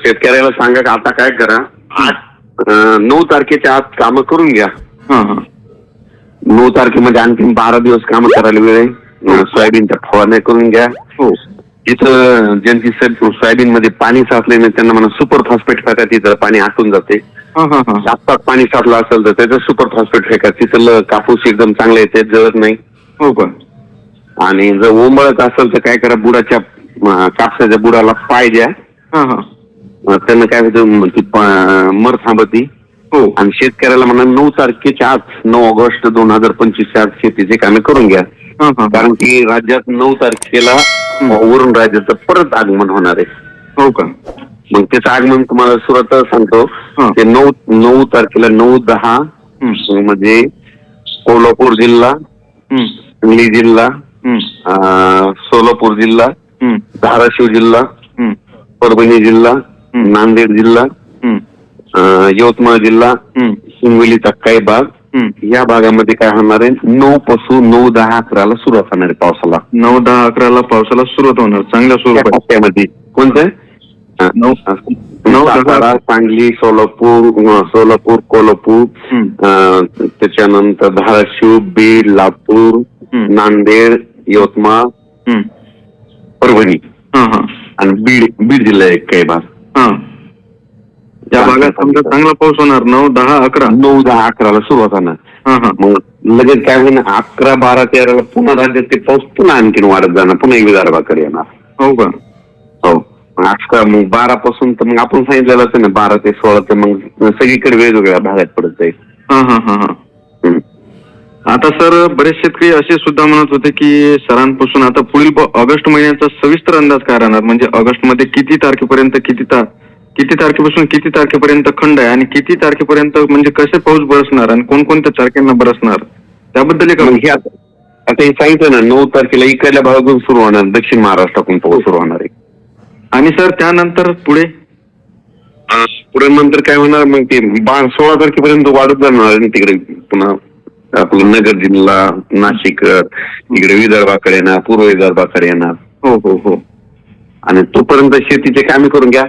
शेतकऱ्याला सांगा का आता काय करा? आठ अं, नऊ तारखेच्या आत कामं करून घ्या. हा हा. नऊ तारखेमध्ये आणखी बारा दिवस कामं करायला वेळ आहे. अं, सोयाबीनच्या फवारण्या करून घ्या. हो. तिथं ज्यांची सोयाबीन मध्ये पाणी साचले नाही त्यांना म्हणा सुपर फॉस्फेट फेका तिथं पाणी आटून जाते. हा हा हा. जास्त पाणी साठलं असेल तर त्याचं सुपर फॉस्फेट फेका. तिथलं कापूस एकदम चांगलं येते जळत नाही. हो का? आणि जर ओंबळत असेल तर काय करा बुडाच्या अं, कापसाच्या बुडाला पाय द्या. हा हा. त्यानं काय होतं ती प- मर थांबती. हो. आणि शेतकऱ्याला म्हणा नऊ तारखेच्या आत नऊ ऑगस्ट दोन हजार पंचवीसच्या आत शेतीचे कामे करून घ्या. कारण की राज्यात नऊ तारखेला वरून राज्याचं परत आगमन होणार आहे. हो का? मग त्याचं आगमन तुम्हाला सुरुवात सांगतो. ते नऊ नऊ तारखेला नऊ दहा म्हणजे कोल्हापूर जिल्हा सांगली जिल्हा सोलापूर जिल्हा धाराशिव जिल्हा परभणी जिल्हा. नांदेड जिल्हा अं, यवतमाळ जिल्हा हिंगोलीचा काही भाग. या भागामध्ये काय होणार आहे? नऊ पासून नऊ दहा अकराला सुरुवात होणार आहे पावसाला. नऊ दहा अकराला पावसाला सुरुवात होणार. चांगल्या त्या स्वरूपात टप्प्यामध्ये. कोणतं? नऊ. नऊ दहा सातारा. सांगली सोलापूर अं, सोलापूर कोल्हापूर अं, त्याच्यानंतर धाराशिव बीड लातूर. नांदेड यवतमाळ. परभणी. हा हा. आणि बीड बीड जिल्हा एक काही भाग. हा. या भागात समजा चांगला पाऊस होणार नऊ दहा अकरा. नऊ दहा अकराला सुरुवात होणार मग लगेच काय होईल अकरा बारा तेराला पुन्हा राज्यात ते पाऊस पुन्हा आणखीन वाढत जाणार पुन्हा एक विदर्भाकडे येणार. हो का? हो. मग अकरा मग बारा पासून तर मग आपण सांगितलेलं असतं ना बारा ते सोळा तर मग सगळीकडे वेगवेगळ्या भागात पडत जाईल. आता सर बरेच शेतकरी असे सुद्धा म्हणत होते की सरांपासून आता पुढील ऑगस्ट महिन्याचा सविस्तर अंदाज काय राहणार? म्हणजे ऑगस्टमध्ये किती तारखेपर्यंत किती ता किती तारखेपासून किती तारखेपर्यंत खंड आहे आणि किती तारखेपर्यंत म्हणजे कसे पाऊस बरसणार आणि कोणकोणत्या तारखेला बरसणार? त्याबद्दल एक आता आता हे सांगितलं ना नऊ तारखेला इकडल्या भागातून सुरू होणार दक्षिण महाराष्ट्रातून पाऊस सुरू होणार आहे. आणि सर त्यानंतर पुढे? पुढे नंतर काय होणार? मग ते सोळा तारखेपर्यंत वाढत जाणार आहे तिकडे पुन्हा आपलं नगर जिल्हा नाशिक इकडे विदर्भाकडे येणार पूर्व विदर्भाकडे येणार हो हो हो. आणि तोपर्यंत शेतीचे कामे करून घ्या.